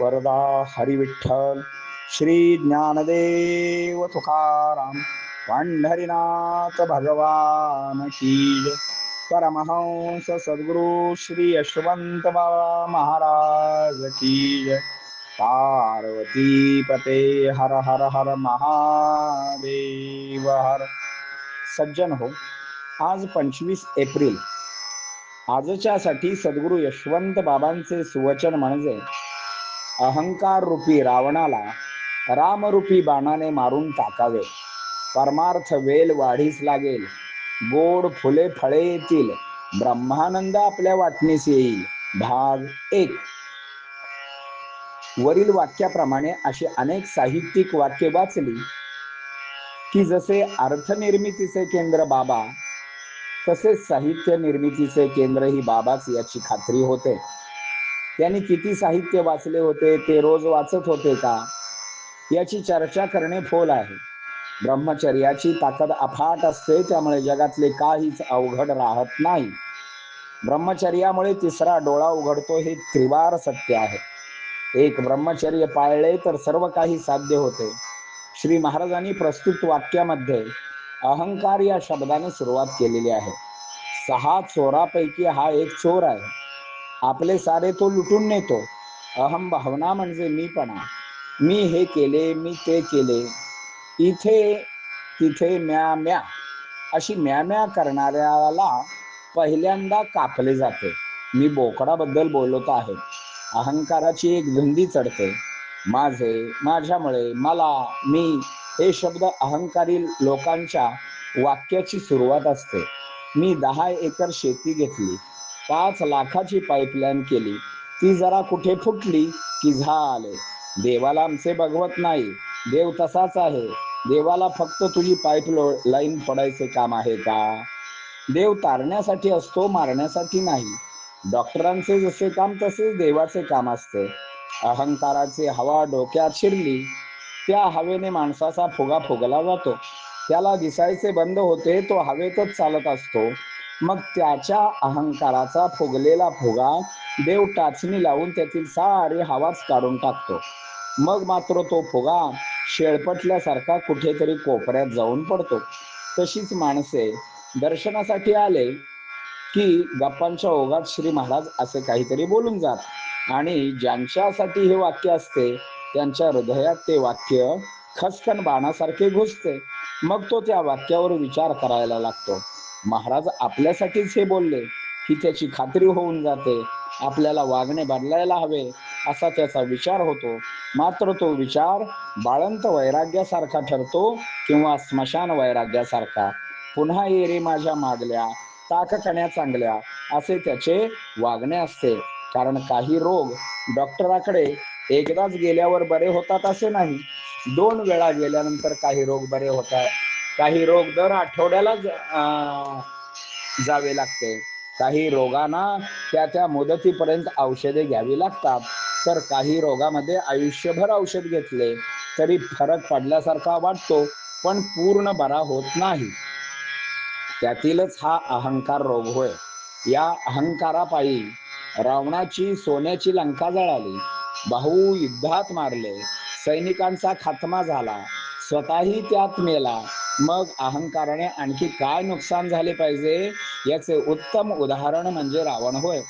वरदा हरिविठ्ठल श्री ज्ञानदेव तुकाराम पंढरीनाथ भगवान की परमहंस सद्गुरु श्री यशवंत बाबा महाराज की पार्वती पते हर हर हर महादेव हर. सज्जन हो आज पंचवीस एप्रिल. आजच्यासाठी सद्गुरु यशवंत बाबांचे सुवचन म्हणजे अहंकार रूपी रावणाला रामरूपी बाणाने मारून टाकावे. परमार्थ वेल वाढीस लागेल. गोड फुले फळे येतील. ब्रह्मानंद आपल्या वाटणीस येईल. भाग एक. वरील वाक्याप्रमाणे अशी अनेक साहित्यिक वाक्य वाचली की जसे अर्थनिर्मितीचे केंद्र बाबा तसेच साहित्य निर्मितीचे केंद्र ही बाबाच याची खात्री होते. त्यांनी किती साहित्य वाचले होते ते रोज वाचत होते का? याची चर्चा करणे फोल आहे. ब्रह्मचर्याची ताकद अफाट असते त्यामुळे जगातले काहीच अवघड राहत नाही. ब्रह्मचर्यामुळे तिसरा डोळा उघडतो हे त्रिवार सत्य आहे. एक ब्रह्मचर्य पाळले तर सर्व काही साध्य होते. श्री महाराजांनी प्रस्तुत वाक्यामध्ये अहंकार या शब्दाने सुरुवात केलेली आहे. सहा चोरापैकी हा एक चोर आहे. आपले सारे तो लुटून नेतो. अहम भावना म्हणजे मीपणा. मी हे केले मी ते केले. इथे तिथे म्या म्या. अशी म्या म्या करणाऱ्याला पहिल्यांदा कापले जाते. मी बोकडाबद्दल बोलत आहे. अहंकाराची एक धुंदी चढते. माझे माझ्यामुळे मला मी हे शब्द अहंकारी लोकांच्या वाक्याची सुरुवात असते. मी दहा एकर शेती घेतली. पाच लाखाची पाईपलाईन केली. ती जरा कुठे फुटली की झाले. देवाला आमचे बघवत नाही. देव तसाच आहे. देवाला फक्त तुझी पाईप लाईन पडायचे काम आहे का? देव तारण्यासाठी असतो मारण्यासाठी नाही. डॉक्टरांचे जसे काम तसेच देवाचे काम असते. अहंकाराची हवा डोक्यात शिरली. त्या हवेने माणसाचा फुगा फुगला जातो. त्याला दिसायचे बंद होते तो हवेतच चालत असतो. मग त्याच्या अहंकाराचा फुगलेला फुगा देव टाचणी लावून त्यातील सारी हवाच काढून टाकतो. मग मात्र तो फुगा शेळपटल्यासारखा कुठेतरी कोपऱ्यात जाऊन पडतो. तशीच माणसे दर्शनासाठी आले की गप्पांच्या ओघात श्री महाराज असे काहीतरी बोलून जात. आणि ज्यांच्यासाठी हे वाक्य असते त्यांच्या हृदयात ते वाक्य खसखन बाणासारखे घुसते. मग तो त्या वाक्यावर विचार करायला लागतो. महाराज आपल्यासाठीच हे बोलले ही त्याची खात्री होऊन जाते. आपल्याला वागणे बदलायला हवे असा त्याचा विचार होतो. मात्र तो विचार बाळंत वैराग्यासारखा ठरतो किंवा स्मशान वैराग्यासारखा. पुन्हा ये माझ्या मागल्या ताककण्या चांगल्या असे त्याचे वागणे असते. कारण काही रोग डॉक्टराकडे एकदाच गेल्यावर बरे होतात असे नाही. दोन वेळा गेल्यानंतर काही रोग बरे होतात. काही रोग दर आठवड्याला जावे लागते. काही रोगांना त्या त्या मुदतीपर्यंत औषधे घ्यावी लागतात. तर काही रोगामध्ये आयुष्यभर औषध घेतले तरी फरक पडल्यासारखा वाटतो पण पूर्ण बरा होत नाही. त्यातीलच हा अहंकार रोग होय. या अहंकारापायी रावणाची सोन्याची लंका जळाली. भाऊ युद्धात मारले. सैनिकांचा खात्मा झाला. स्वतःही त्यात मेला. मग अहंकाराने आणखी काय नुकसान झाले पाहिजे याचे उत्तम उदाहरण म्हणजे रावण होय.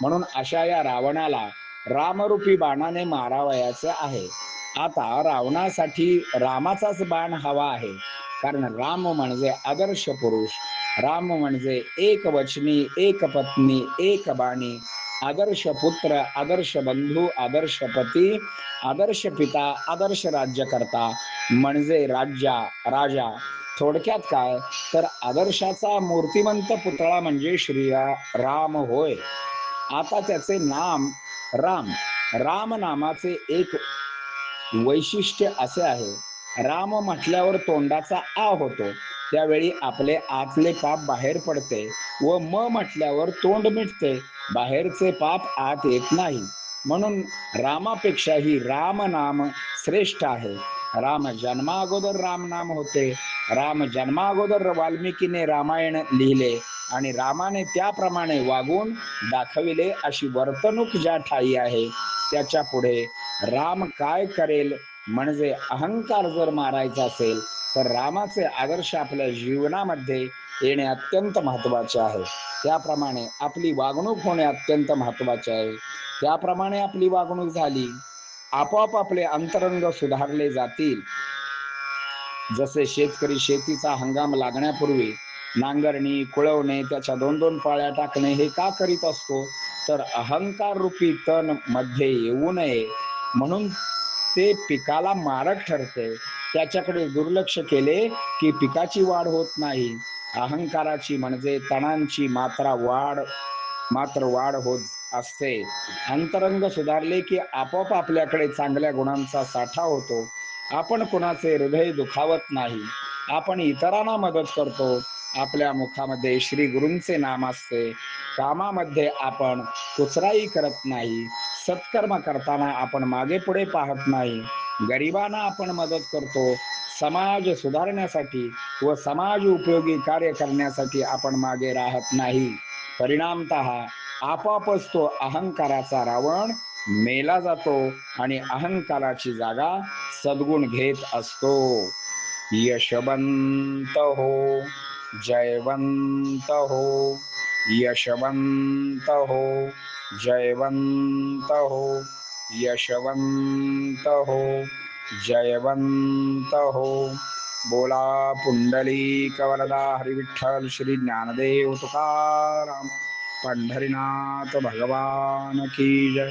म्हणून अशा या रावणाला रामरूपी बाणाने मारावयाचे आहे. आता रावणासाठी रामाचाच बाण हवा आहे. कारण राम म्हणजे आदर्श पुरुष. राम म्हणजे एक वचनी एक पत्नी एक बाणी. आदर्श पुत्र आदर्श बंधू आदर्श पती आदर्श पिता आदर्श राज्यकर्ता म्हणजे राज्या राजा. थोडक्यात काय? तर आदर्शाचा मूर्तिमंत पुतळा म्हणजे श्री राम होय. आता त्याचे नाम राम. राम नामाचे एक वैशिष्ट्य असे आहे. राम म्हटल्यावर तोंडाचा आ होतो. त्यावेळी आपले आतले पाप बाहेर पडते व म म्हटल्यावर तोंड मिटते. बाहेरचे पाप आत येत नाही. म्हणून रामापेक्षाही राम नाम श्रेष्ठ आहे. राम जन्माअगोदर राम नाम होते. राम जन्माअगोदर वाल्मिकीने रामायण लिहिले आणि रामाने त्याप्रमाणे वागून दाखविले अशी वर्तणूक ज्या ठाई आहे त्याच्या पुढे राम काय करेल म्हणजे अहंकार जर मारायचा असेल तर रामाचे आदर्श आपल्या जीवनामध्ये येणे अत्यंत महत्त्वाचे आहे. त्याप्रमाणे आपली वागणूक होणे अत्यंत महत्त्वाचे आहे. त्याप्रमाणे आपली वागणूक झाली आपोआप आपले अंतरंग सुधारले जातील. जसे शेतकरी शेतीचा हंगाम लागण्यापूर्वी नांगरणी कुळवणे त्याच्या दोन दोन पाळ्या टाकणे हे का करीत असतो? तर अहंकार रूपी तणमध्ये येऊ नये. म्हणून ते पिकाला मारक ठरते. त्याच्याकडे दुर्लक्ष केले की पिकाची वाढ होत नाही. अहंकाराची म्हणजे तणांची मात्रा वाढ मात्र वाढ होत असते. अंतरंग सुधारले की आपोआप आपल्याकडे चांगल्या गुणांचा साठा होतो. आपण कुणाचे हृदय दुखावत नाही. आपण इतरांना मदत करतो. आपल्या मुखामध्ये श्री गुरूंचे नाम असते. कामामध्ये आपण कुचराई करत नाही. सत्कर्म करताना आपण मागे पुढे पाहत नाही. गरिबांना आपण मदत करतो. समाज सुधारण्यासाठी व समाज उपयोगी कार्य करण्यासाठी आपण मागे राहत नाही. परिणामत आपापच तो अहंकाराचा रावण मेला जातो आणि अहंकाराची जागा सद्गुण घेत असतो. यशवंत हो जयवंत हो यशवंत हो जयवंत हो यशवंत हो जयवंत हो बोला पुंडली कवलदा हरिविठ्ठल श्री ज्ञानदेव तुकाराम पंढरीनाथ भगवान की जय।